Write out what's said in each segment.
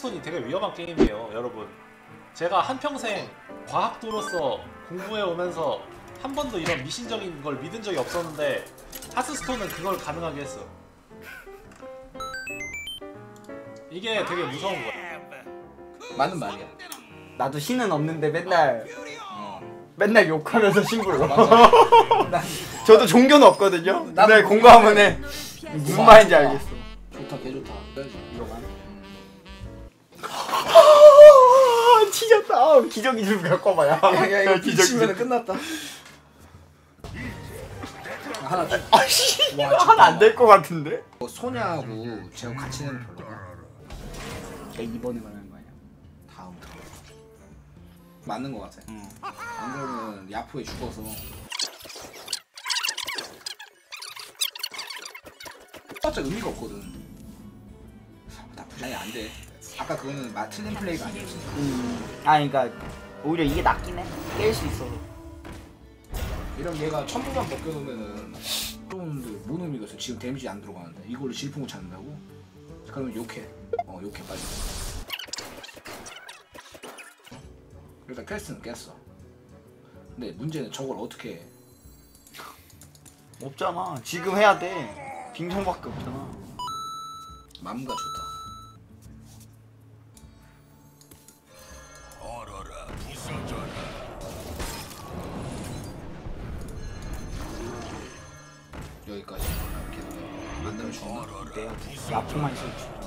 하스스톤이 되게 위험한 게임이에요, 여러분. 제가 한평생 과학도로서 공부해 오면서 한 번도 이런 미신적인 걸 믿은 적이 없었는데 하스스톤은 그걸 가능하게 했어. 이게 되게 무서운 거야. 맞는 말이야. 나도 신은 없는데 맨날 어. 맨날 욕하면서 신불러. 저도 종교는 없거든요. 나도 맨날 공부하면 해. 무슨 말인지 알겠어. 좋다 개좋 아. 기저귀 좀 갖고 와봐요. 야, 야, 이거. 미치면 끝났다. 하나 좀. 아씨, 와, 하나 안 될 것 같은데? 뭐 소냐하고 제가 같이 내면 별로야. 야, 이번에 말하는 거 아니야? 다음 다음. 맞는 것 같아. 응. 안 그러면 야프에 죽어서. 진짜 의미가 없거든. 나쁘지 않아 안 돼. 아까 그거는 마 틀린 플레이가 아니었어. 음. 아, 그러니까 오히려 이게 낫긴 해. 깰 수 있어. 이런 얘가 천부만 벗겨놓으면은 좀 뭔 의미가 있어? 지금 데미지 안 들어가는데 이걸로 질풍을 찾는다고? 그러면 욕해. 어 욕해 빨리. 일단 퀘스트는 깼어. 근데 문제는 저걸 어떻게 해? 없잖아. 지금 해야 돼. 빙성밖에 없잖아. 맘과 좋다. 여기까지 이렇게 만들어 주나? 내가 야프만 있어.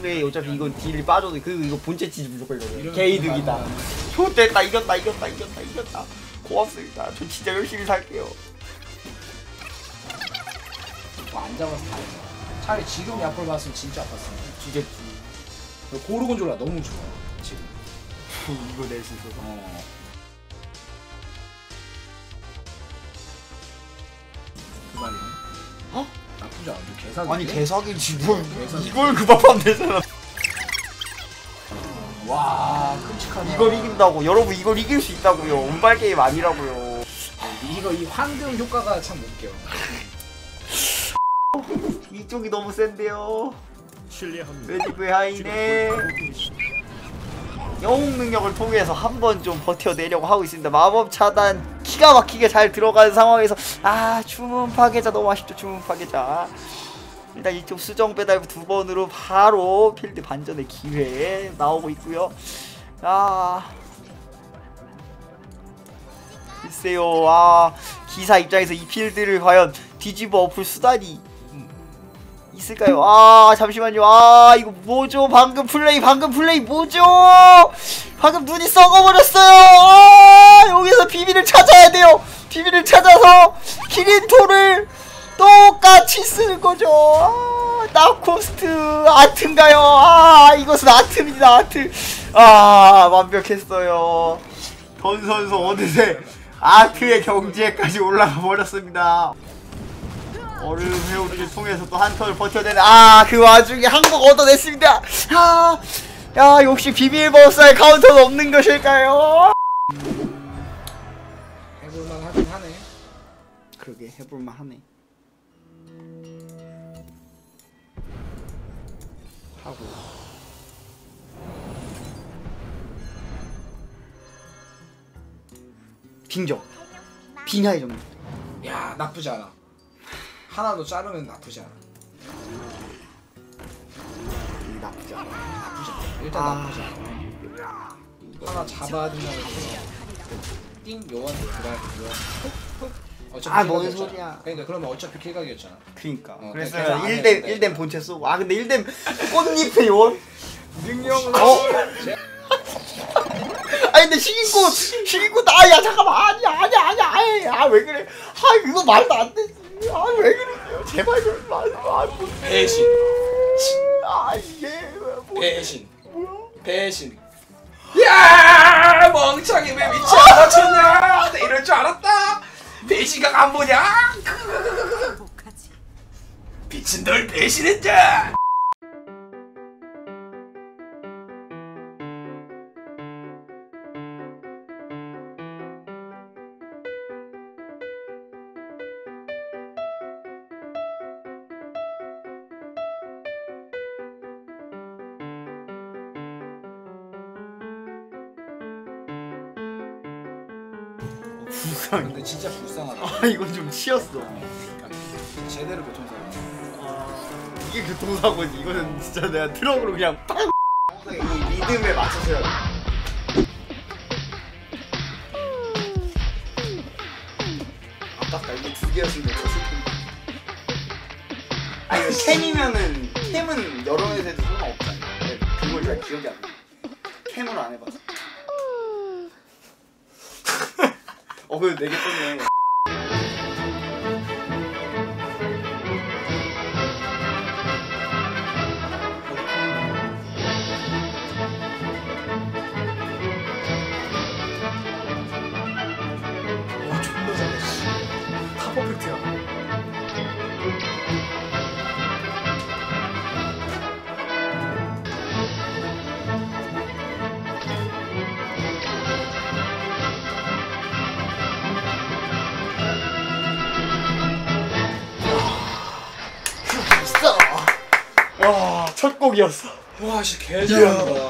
그래 어차피 이건 딜이 빠져도 그 이거 본체 치즈 무조건 이거 개이득이다. 좋됐다 이겼다 이겼다 이겼다 이겼다 고맙습니다 저 진짜 열심히 살게요 뭐안 잡아서. 차라리 지금 약골 봤으면 진짜 아팠어. 뒤졌지 고르곤졸라 너무 좋아. 지금. 이거 낼 수 있어서 어. 그 말이네. 어? 나쁘지 않아. 너 개사기. 아니 개사기지 뭘 개사기. 이걸 그밥하면 되잖아 와 끔찍하다. 이걸 이긴다고 여러분 이걸 이길 수 있다고요 운발 게임 아니라고요 이거 이 황금 효과가 참 웃겨. 이쪽이 너무 센데요 신뢰합니다. 매직의 하인의 영웅 능력을 통해서 한번 좀 버텨내려고 하고 있습니다. 마법 차단 기가 막히게 잘 들어가는 상황에서 아 주문 파괴자 너무 아쉽죠 주문 파괴자 일단 이쪽 수정 배달 두 번으로 바로 필드 반전의 기회 나오고 있고요. 아 글쎄요 아 기사 입장에서 이 필드를 과연 뒤집어 엎을 수단이 있을까요? 아 잠시만요. 아 이거 뭐죠? 방금 플레이 방금 플레이 뭐죠? 방금 눈이 썩어버렸어요. 아 여기서 비밀을 찾아야 돼요. 비밀을 찾아서 키린토를 똑같이 쓰는 거죠. 아, 나코스트 아트인가요? 아 이것은 아트입니다. 아트. 아 완벽했어요. 던 선수 어느새 아트의 경지에까지 올라가 버렸습니다. 얼음 회오리를 통해서 또 한 턴을 버텨내는 아그 와중에 한국 얻어냈습니다 아, 야 역시 비밀 버스의 카운터는 없는 것일까요? 해볼만 하긴 하네. 그러게 해볼만 하네 하고 빙정 빙하의 정도 야 나쁘지 않아. 하나도 자르면 나쁘지 않아. 이 나쁘지 않아 나쁘지 않아. 일단 아. 나쁘지 않아. 하나 잡아야 된다고 띵 요원 그날 요원 어차피 아, 뭔. 소리야. 그러니까 그러면 어차피 킬각이었잖아. 그니까 어, 그래서 그래서 안 1댐 했는데. 1댐 본체 쏘고 아 근데 1댐 꽃잎의 요원? 능력을 어? 아니 근데 식인꽃 식인꽃 아야 잠깐만 아니야 아니야 아니야 아왜 그래 아 이거 말도 안 되지 아왜 그러세요 제발 그러지 마세요 아 뭐, 배신. 아 이게 뭐 배신. 배신. 야 멍청이 왜 위치 안 맞췄냐? 나 이럴 줄 알았다. 배신각 안 보냐? 미친 널 배신했다 불쌍해. 근데 진짜 불쌍하다. 아 이건 좀 치였어. 그러니까 제대로 교통사고. 이게 교통사고지. 이거는 진짜 내가 트럭으로 그냥 빵. 이 리듬에 맞춰서 해야 돼. 아깝다. 이게 두 개였으면 더 슬픈데. 아 이거 캠이면은 캠은 여러 해도 상관없잖아. 근데 그걸 잘 기억이 안 나. 캠을 안 해봐서. 어 그래도 네개 떴네. 와, 첫 곡이었어. 와 씨 개잘한다.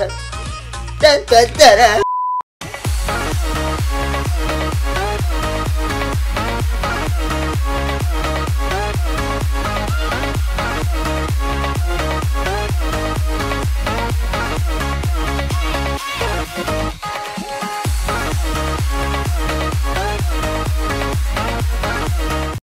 da da da da